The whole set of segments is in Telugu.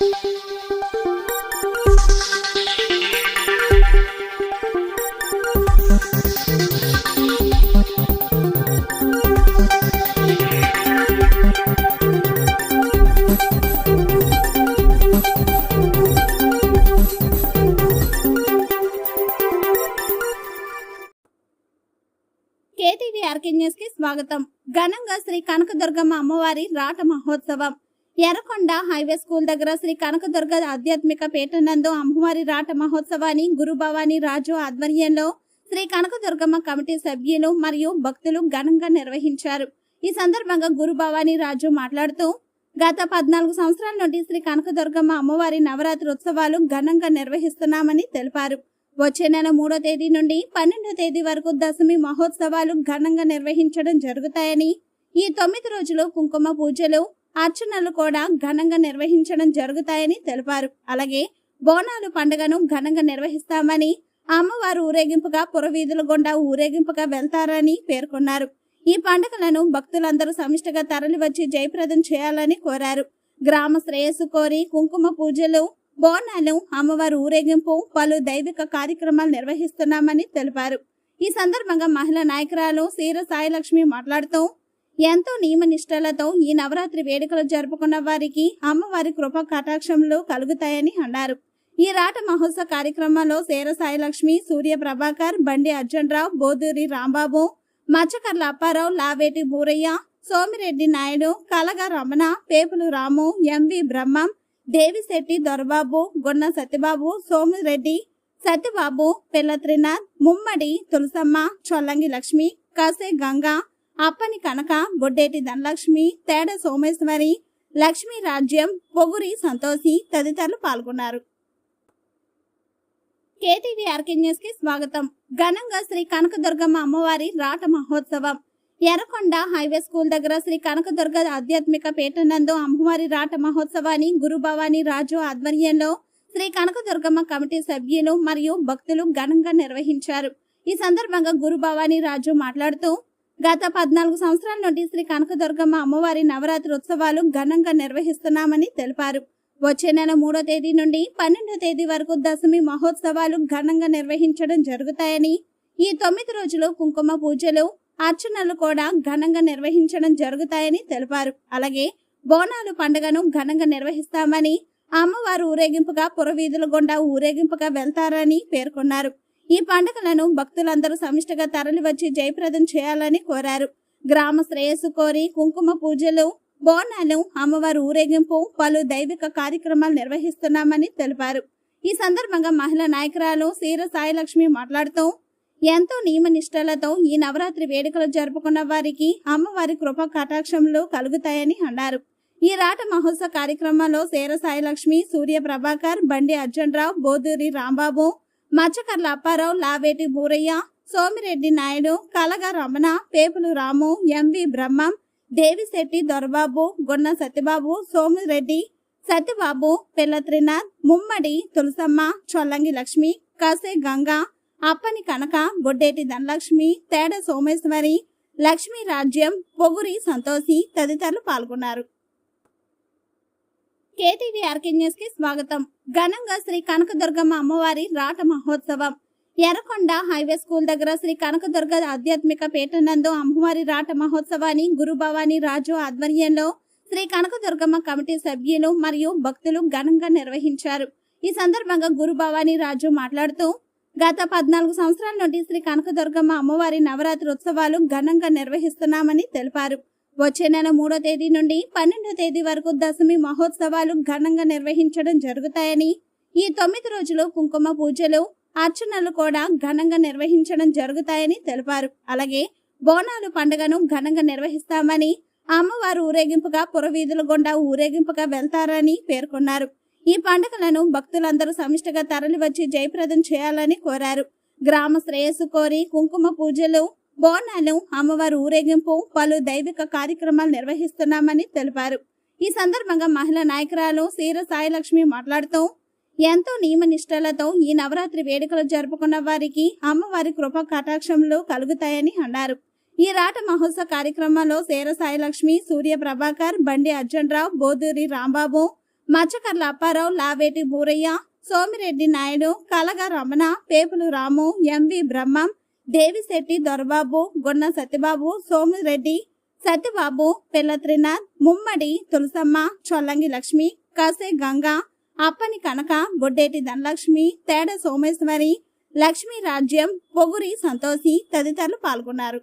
కేటీవీ ఆర్కే న్యూస్కి స్వాగతం. ఘనంగా శ్రీ కనకదుర్గమ్మ అమ్మవారి రాట మహోత్సవం. ఎర్రకొండ హైవే స్కూల్ దగ్గర శ్రీ కనకదుర్గ ఆధ్యాత్మిక పీఠ నందు అమ్మవారి రాట మహోత్సవాన్ని గురుభవాని రాజు ఆధ్వర్యంలో శ్రీ కనకదుర్గమ్మ కమిటీ సభ్యులు మరియు భక్తులు ఘనంగా నిర్వహించారు. ఈ సందర్భంగా గురుభవాని రాజు మాట్లాడుతూ గత పద్నాలుగు సంవత్సరాల నుండి శ్రీ కనకదుర్గమ్మ అమ్మవారి నవరాత్రి ఉత్సవాలు ఘనంగా నిర్వహిస్తున్నామని తెలిపారు. వచ్చే నెల మూడో తేదీ నుండి పన్నెండో తేదీ వరకు దశమి మహోత్సవాలు ఘనంగా నిర్వహించడం జరుగుతాయని ఈ తొమ్మిది రోజులు కుంకుమ పూజలు అర్చనలు కూడా ఘనంగా నిర్వహించడం జరుగుతాయని తెలిపారు. అలాగే బోనాలు పండుగను ఘనంగా నిర్వహిస్తామని అమ్మవారు ఊరేగింపుగా పురవీధుల గుండా ఊరేగింపుగా వెళ్తారని పేర్కొన్నారు. ఈ పండుగలను భక్తులందరూ సమిష్టిగా తరలివచ్చి జయప్రదం చేయాలని కోరారు. గ్రామ శ్రేయస్సు కోరి కుంకుమ పూజలు బోనాలు అమ్మవారి ఊరేగింపు పలు దైవిక కార్యక్రమాలు నిర్వహిస్తున్నామని తెలిపారు. ఈ సందర్భంగా మహిళా నాయకురాలు సీర సాయిలక్ష్మి మాట్లాడుతూ ఎంతో నియమ నిష్టలతో ఈ నవరాత్రి వేడుకలు జరుపుకున్న వారికి అమ్మవారి కృప కటాక్షములు కలుగుతాయని అన్నారు. ఈ రాట మహోత్సవ కార్యక్రమంలో సేర సాయిలక్ష్మి సూర్య ప్రభాకర్ బండి అర్జున్రావు బోధూరి రాంబాబు మచ్చకర్ల అప్పారావు లావేటి బూరయ్య సోమిరెడ్డి నాయుడు కలగ రమణ పేపులు రాము ఎంవి బ్రహ్మం దేవిశెట్టి దొరబాబు గున్న సత్యబాబు సోమిరెడ్డి సత్యబాబు పిల్ల త్రినాథ్ ముమ్మడి తులసమ్మ చొల్లంగి లక్ష్మి కాసే గంగా అప్పని కనక బొడ్డేటి ధనలక్ష్మి తేడ సోమేశ్వరి లక్ష్మీ రాజ్యం పొగురి సంతోషి తదితరులు పాల్గొన్నారు. కేటీవీ ఆర్కే న్యూస్కి స్వాగతం. ఘనంగా శ్రీ కనకదుర్గమ్మ అమ్మవారి రాట మహోత్సవం. ఎర్రకొండ హైవే స్కూల్ దగ్గర శ్రీ కనకదుర్గ ఆధ్యాత్మిక పీఠ నందు అమ్మవారి రాట మహోత్సవాన్ని గురు భవానీ రాజు ఆధ్వర్యంలో శ్రీ కనకదుర్గమ్మ కమిటీ సభ్యులు మరియు భక్తులు ఘనంగా నిర్వహించారు. ఈ సందర్భంగా గురు భవానీ రాజు మాట్లాడుతూ గత పద్నాలుగు సంవత్సరాల నుండి శ్రీ కనకదుర్గమ్మ అమ్మవారి నవరాత్రి ఉత్సవాలు ఘనంగా నిర్వహిస్తున్నామని తెలిపారు. వచ్చే నెల మూడో తేదీ నుండి పన్నెండో తేదీ వరకు దశమి మహోత్సవాలు ఘనంగా నిర్వహించడం జరుగుతాయని ఈ తొమ్మిది రోజులు కుంకుమ పూజలు అర్చనలు కూడా ఘనంగా నిర్వహించడం జరుగుతాయని తెలిపారు. అలాగే బోనాలు పండుగను ఘనంగా నిర్వహిస్తామని అమ్మవారు ఊరేగింపుగా పురవీధుల గుండా ఊరేగింపుగా వెళ్తారని పేర్కొన్నారు. ఈ పండుగలను భక్తులందరూ సమిష్టిగా తరలివచ్చి జయప్రదం చేయాలని కోరారు. గ్రామ శ్రేయస్సు కోరి కుంకుమ పూజలు బోనాలు అమ్మవారి ఊరేగింపు పలు దైవిక కార్యక్రమాలు నిర్వహిస్తున్నామని తెలిపారు. ఈ సందర్భంగా మహిళా నాయకురాలు సీర సాయిలక్ష్మి మాట్లాడుతూ ఎంతో నియమనిష్టలతో ఈ నవరాత్రి వేడుకలు జరుపుకున్న వారికి అమ్మవారి కృప కటాక్షములు కలుగుతాయని అన్నారు. ఈ రాట మహోత్సవ కార్యక్రమంలో సేర సాయిలక్ష్మి సూర్య ప్రభాకర్ బండి అర్జునరావు బోధూరి రాంబాబు మచ్చకర్ల అప్పారావు లావేటి బూరయ్య సోమిరెడ్డి నాయుడు కలగ రమణ పేపులు రాము ఎంవి బ్రహ్మం దేవిశెట్టి దొరబాబు గొన్న సత్యబాబు సోమిరెడ్డి సత్యబాబు పిల్ల త్రినాథ్ ముమ్మడి తులసమ్మ చొల్లంగి లక్ష్మి కాసే గంగా అప్పని కనక బొడ్డేటి ధనలక్ష్మి తేడ సోమేశ్వరి లక్ష్మీ రాజ్యం పొగురి సంతోషి తదితరులు పాల్గొన్నారు. కేటీవీ ఆర్కే న్యూస్కి స్వాగతం. ఘనంగా శ్రీ కనకదుర్గమ్మ అమ్మవారి రాట మహోత్సవం. ఎర్రకొండ హైవే స్కూల్ దగ్గర శ్రీ కనకదుర్గ ఆధ్యాత్మిక పీఠ నందు అమ్మవారి రాట మహోత్సవాన్ని గురుభవాని రాజు ఆధ్వర్యంలో శ్రీ కనకదుర్గమ్మ కమిటీ సభ్యులు మరియు భక్తులు ఘనంగా నిర్వహించారు. ఈ సందర్భంగా గురుభవాని రాజు మాట్లాడుతూ గత పద్నాలుగు సంవత్సరాల నుండి శ్రీ కనకదుర్గమ్మ అమ్మవారి నవరాత్రి ఉత్సవాలు ఘనంగా నిర్వహిస్తున్నామని తెలిపారు. వచ్చే నెల మూడో తేదీ నుండి పన్నెండో తేదీ వరకు దశమి మహోత్సవాలు ఘనంగా నిర్వహించడం జరుగుతాయని ఈ తొమ్మిది రోజులు కుంకుమ పూజలు అర్చనలు కూడా ఘనంగా నిర్వహించడం జరుగుతాయని తెలిపారు. అలాగే బోనాలు పండుగను ఘనంగా నిర్వహిస్తామని అమ్మవారు ఊరేగింపుగా పురవీధుల గుండా ఊరేగింపుగా వెళ్తారని పేర్కొన్నారు. ఈ పండుగలను భక్తులందరూ సమిష్టిగా తరలివచ్చి జయప్రదం చేయాలని కోరారు. గ్రామ శ్రేయస్సు కోరి కుంకుమ పూజలు బోనాలు అమ్మవారి ఊరేగింపు పలు దైవిక కార్యక్రమాలు నిర్వహిస్తున్నామని తెలిపారు. ఈ సందర్భంగా మహిళా నాయకురాలు సీర సాయిలక్ష్మి మాట్లాడుతూ ఎంతో నియమ నిష్టలతో ఈ నవరాత్రి వేడుకలు జరుపుకున్న వారికి అమ్మవారి కృప కటాక్షములు కలుగుతాయని అన్నారు. ఈ రాట మహోత్సవ కార్యక్రమంలో సేర సాయిలక్ష్మి సూర్య ప్రభాకర్ బండి అర్జునరావు బోధూరి రాంబాబు మచ్చకర్ల అప్పారావు లావేటి బూరయ్య సోమిరెడ్డి నాయుడు కలగ రమణ పేపులు రాము ఎంవి బ్రహ్మం దేవిశెట్టి దొరబాబు గొన్న సత్యబాబు సోమిరెడ్డి సత్యబాబు పిల్ల త్రినాథ్ ముమ్మడి తులసమ్మ చొల్లంగి లక్ష్మి కాసే గంగ అప్పని కనక బొడ్డేటి ధనలక్ష్మి తేడ సోమేశ్వరి లక్ష్మీ రాజ్యం పొగురి సంతోషి తదితరులు పాల్గొన్నారు.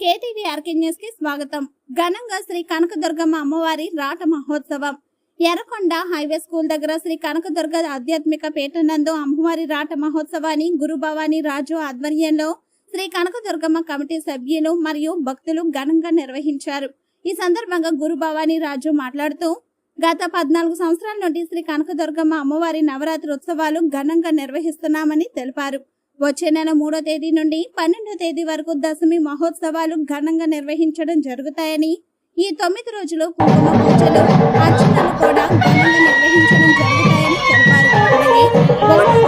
కేటీవీ ఆర్కే న్యూస్కి స్వాగతం. ఘనంగా శ్రీ కనకదుర్గమ్మ అమ్మవారి రాట మహోత్సవం. ఎర్రకొండ హైవే స్కూల్ దగ్గర శ్రీ కనకదుర్గ ఆధ్యాత్మిక పీఠనందు అమ్మవారి రాట మహోత్సవాన్ని గురు భవానీ రాజు ఆధ్వర్యంలో శ్రీ కనకదుర్గమ్మ కమిటీ సభ్యులు మరియు భక్తులు ఘనంగా నిర్వహించారు. ఈ సందర్భంగా గురు భవానీ రాజు మాట్లాడుతూ గత పద్నాలుగు సంవత్సరాల నుండి శ్రీ కనకదుర్గమ్మ అమ్మవారి నవరాత్రి ఉత్సవాలు ఘనంగా నిర్వహిస్తున్నామని తెలిపారు. వచ్చే నెల మూడో తేదీ నుండి పన్నెండో తేదీ వరకు దశమి మహోత్సవాలు ఘనంగా నిర్వహించడం జరుగుతాయని ఈ తొమ్మిది రోజులు కుంకుమ పూజలు అర్చనలు కూడా ఘనంగా నిర్వహించడం జరుగుతాయని తెలిపారు.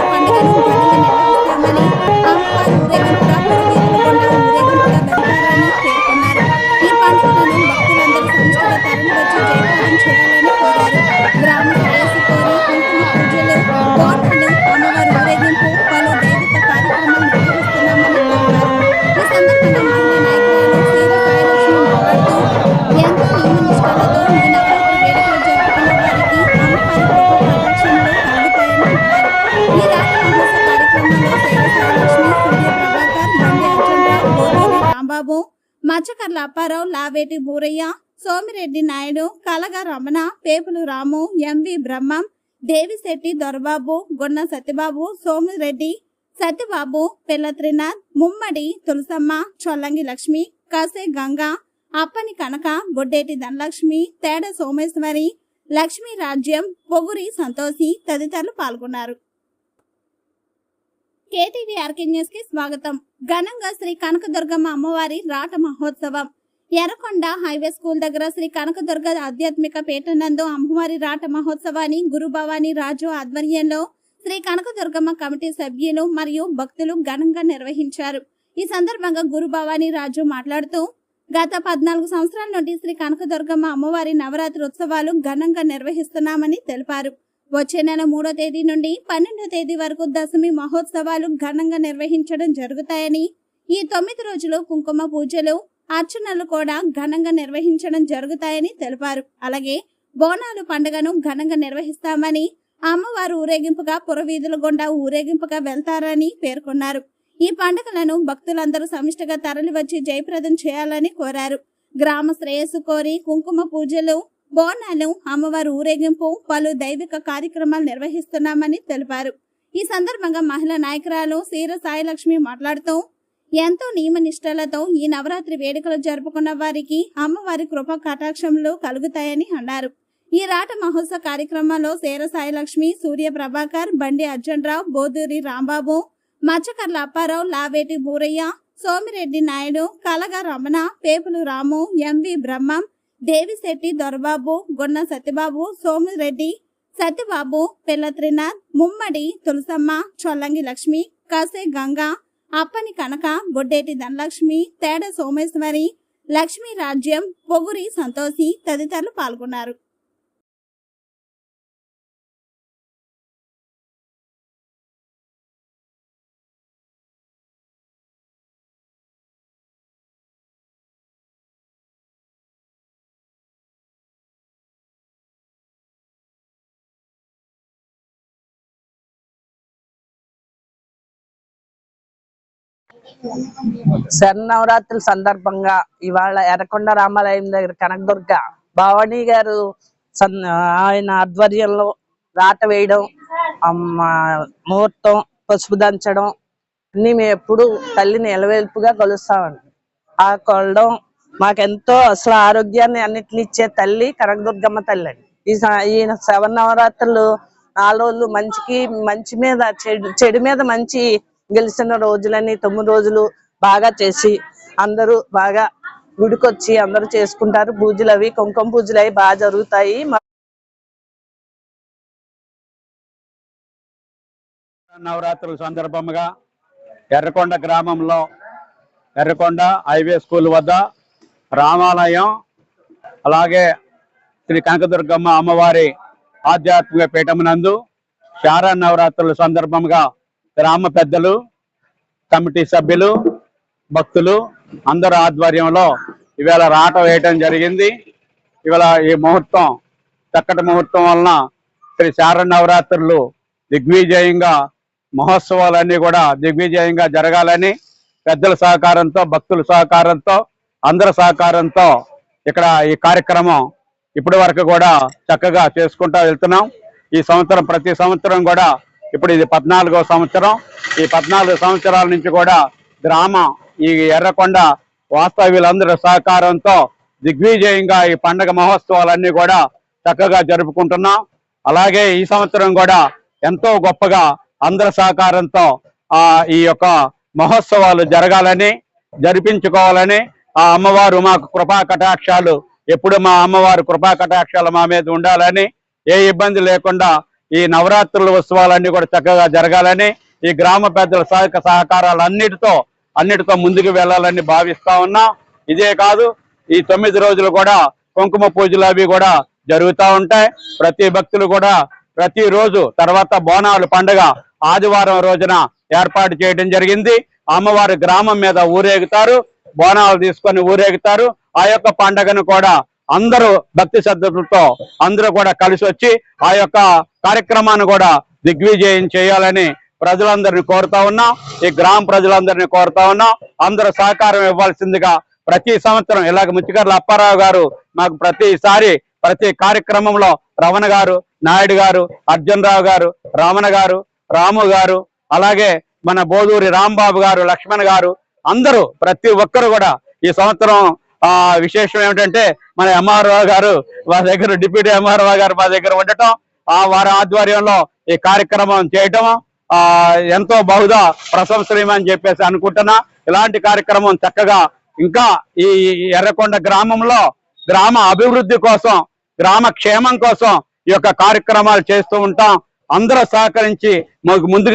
మచ్చకర్ల అప్పారావు లావేటి బూరయ్య సోమిరెడ్డి నాయుడు కలగ రమణ పేపులు రాము ఎంవి బ్రహ్మం దేవిశెట్టి దొరబాబు గొన్న సత్యబాబు సోమిరెడ్డి సత్యబాబు పిల్ల త్రినాథ్ ముమ్మడి తులసమ్మ చొల్లంగి లక్ష్మి కాసే గంగ అప్పని కనక బొడ్డేటి ధనలక్ష్మి తేడ సోమేశ్వరి లక్ష్మీ రాజ్యం పొగురి సంతోషి తదితరులు పాల్గొన్నారు. కేటీవీ ఆర్కే న్యూస్కి స్వాగతం. ఘనంగా శ్రీ కనకదుర్గమ్మ అమ్మవారి రాట మహోత్సవం. ఎర్రకొండ హైవే స్కూల్ దగ్గర శ్రీ కనకదుర్గ ఆధ్యాత్మిక పీఠ నందు అమ్మవారి రాట మహోత్సవాన్ని గురుభవాని రాజు ఆధ్వర్యంలో శ్రీ కనకదుర్గమ్మ కమిటీ సభ్యులు మరియు భక్తులు ఘనంగా నిర్వహించారు. ఈ సందర్భంగా గురుభవాని రాజు మాట్లాడుతూ గత పద్నాలుగు సంవత్సరాల నుండి శ్రీ కనకదుర్గమ్మ అమ్మవారి నవరాత్రి ఉత్సవాలు ఘనంగా నిర్వహిస్తున్నామని తెలిపారు. వచ్చే నెల మూడో తేదీ నుండి పన్నెండో తేదీ వరకు దశమి మహోత్సవాలు ఘనంగా నిర్వహించడం జరుగుతాయని ఈ తొమ్మిది రోజులు కుంకుమ పూజలు అర్చనలు కూడా ఘనంగా నిర్వహించడం జరుగుతాయని తెలిపారు. అలాగే బోనాలు పండుగను ఘనంగా నిర్వహిస్తామని అమ్మవారు ఊరేగింపుగా పురవీధుల గుండా ఊరేగింపుగా వెళ్తారని పేర్కొన్నారు. ఈ పండుగలను భక్తులందరూ సమిష్టిగా తరలివచ్చి జయప్రదం చేయాలని కోరారు. గ్రామ శ్రేయస్సు కోరి కుంకుమ పూజలు బోనాలు అమ్మవారి ఊరేగింపు పలు దైవిక కార్యక్రమాలు నిర్వహిస్తున్నామని తెలిపారు. ఈ సందర్భంగా మహిళా నాయకురాలు సీర సాయిలక్ష్మి మాట్లాడుతూ ఎంతో నియమ నిష్టలతో ఈ నవరాత్రి వేడుకలు జరుపుకున్న వారికి అమ్మవారి కృప కటాక్షములు కలుగుతాయని అన్నారు. ఈ రాట మహోత్సవ కార్యక్రమంలో సేర సాయిలక్ష్మి సూర్య ప్రభాకర్ బండి అర్జున్రావు బోధూరి రాంబాబు మచ్చకర్ల అప్పారావు లావేటి బూరయ్య సోమిరెడ్డి నాయుడు కలగ రమణ పేపులు రాము ఎంవి బ్రహ్మం దేవిశెట్టి దొరబాబు గొన్న సత్యబాబు సోమిరెడ్డి సత్యబాబు పిల్ల త్రినాథ్ ముమ్మడి తులసమ్మ చొల్లంగి లక్ష్మి కాసే గంగ అప్పని కనక బొడ్డేటి ధనలక్ష్మి తేడ సోమేశ్వరి లక్ష్మీ రాజ్యం పొగురి సంతోషి తదితరులు పాల్గొన్నారు. శరణవరాత్రుల సందర్భంగా ఇవాళ ఎర్రకొండ రామాలయం దగ్గర కనకదుర్గ భవానీ గారు సన్- ఆయన ఆధ్వర్యంలో రాట వేయడం ముహూర్తం పసుపు దంచడం అన్ని మేము ఎప్పుడు తల్లిని ఎలవేల్పుగా కొలుస్తామండి. ఆ కొలడం మాకెంతో అసలు ఆరోగ్యాన్ని అన్నిటిని ఇచ్చే తల్లి కనకదుర్గమ్మ తల్లి అండి. ఈ శవ నవరాత్రులు నాలుగు రోజులు మంచికి మంచి మీద చెడు చెడు మీద మంచి గెలిచిన రోజులని తొమ్మిది రోజులు బాగా చేసి అందరూ బాగా గుడికొచ్చి అందరూ చేసుకుంటారు. పూజలు అవి కుంకుమ పూజలు అవి బాగా జరుగుతాయి. నవరాత్రుల సందర్భంగా ఎర్రకొండ గ్రామంలో ఎర్రకొండ హైవే స్కూల్ వద్ద రామాలయం అలాగే శ్రీ కనకదుర్గమ్మ అమ్మవారి ఆధ్యాత్మిక పీఠమునందు శారా నవరాత్రుల సందర్భంగా గ్రామ పెద్దలు కమిటీ సభ్యులు భక్తులు అందరి ఆధ్వర్యంలో ఇవాళ రాట వేయటం జరిగింది. ఇవాళ ఈ ముహూర్తం చక్కటి ముహూర్తం వలన శ్రీ శార నవరాత్రులు దిగ్విజయంగా మహోత్సవాలన్నీ కూడా దిగ్విజయంగా జరగాలని పెద్దల సహకారంతో భక్తుల సహకారంతో అందరి సహకారంతో ఇక్కడ ఈ కార్యక్రమం ఇప్పటి వరకు కూడా చక్కగా చేసుకుంటూ వెళ్తున్నాం. ఈ సంవత్సరం ప్రతి సంవత్సరం కూడా ఇప్పుడు ఇది పద్నాలుగో సంవత్సరం. ఈ పద్నాలుగు సంవత్సరాల నుంచి కూడా గ్రామ ఈ ఎర్రకొండ వాస్తవ్యులందరి సహకారంతో దిగ్విజయంగా ఈ పండగ మహోత్సవాలన్నీ కూడా చక్కగా జరుపుకుంటున్నాం. అలాగే ఈ సంవత్సరం కూడా ఎంతో గొప్పగా అందరి సహకారంతో ఆ ఈ యొక్క మహోత్సవాలు జరగాలని జరిపించుకోవాలని ఆ అమ్మవారు మాకు కృపా కటాక్షాలు ఎప్పుడు మా అమ్మవారు కృపా కటాక్షాలు మా మీద ఉండాలని ఏ ఇబ్బంది లేకుండా ఈ నవరాత్రుల ఉత్సవాలన్నీ కూడా చక్కగా జరగాలని ఈ గ్రామ పెద్దల సహక సహకారాలు అన్నిటితో అన్నిటితో ముందుకు వెళ్ళాలని భావిస్తా ఉన్నా. ఇదే కాదు ఈ తొమ్మిది రోజులు కూడా కుంకుమ పూజలు అవి కూడా జరుగుతూ ఉంటాయి. ప్రతి భక్తులు కూడా ప్రతిరోజు తర్వాత బోనాలు పండుగ ఆదివారం రోజున ఏర్పాటు చేయడం జరిగింది. అమ్మవారు గ్రామం మీద ఊరేగుతారు బోనాలు తీసుకొని ఊరేగుతారు. ఆ యొక్క పండగను కూడా అందరూ భక్తి శ్రద్ధలతో అందరూ కూడా కలిసి వచ్చి ఆ యొక్క కార్యక్రమాన్ని కూడా దిగ్విజయం చేయాలని ప్రజలందరినీ కోరుతా ఉన్నా ఈ గ్రామ ప్రజలందరినీ కోరుతా ఉన్నా అందరూ సహకారం ఇవ్వాల్సిందిగా ప్రతి సంవత్సరం ఇలాగ ముచ్చిగర్ల అప్పారావు గారు మాకు ప్రతిసారి ప్రతి కార్యక్రమంలో రమణ గారు నాయుడు గారు అర్జున్ రావు గారు రమణ గారు రాము గారు అలాగే మన బోధూరి రాంబాబు గారు లక్ష్మణ్ గారు అందరూ ప్రతి ఒక్కరు కూడా ఈ సంవత్సరం ఆ విశేషం ఏమిటంటే మన ఎంఆర్ఓ గారు మా దగ్గర డిప్యూటీ ఎంఆర్ఓ గారు మా దగ్గర ఉండటం ఆ వారి ఆధ్వర్యంలో ఈ కార్యక్రమం చేయటం ఆ ఎంతో బహుదా ప్రశంసనీయమని చెప్పేసి అనుకుంటున్నా. ఇలాంటి కార్యక్రమం చక్కగా ఇంకా ఈ ఎర్రకొండ గ్రామంలో గ్రామ అభివృద్ధి కోసం గ్రామ క్షేమం కోసం ఈ యొక్క కార్యక్రమాలు చేస్తూ ఉంటాం. అందరూ సహకరించి మాకు ముందుకు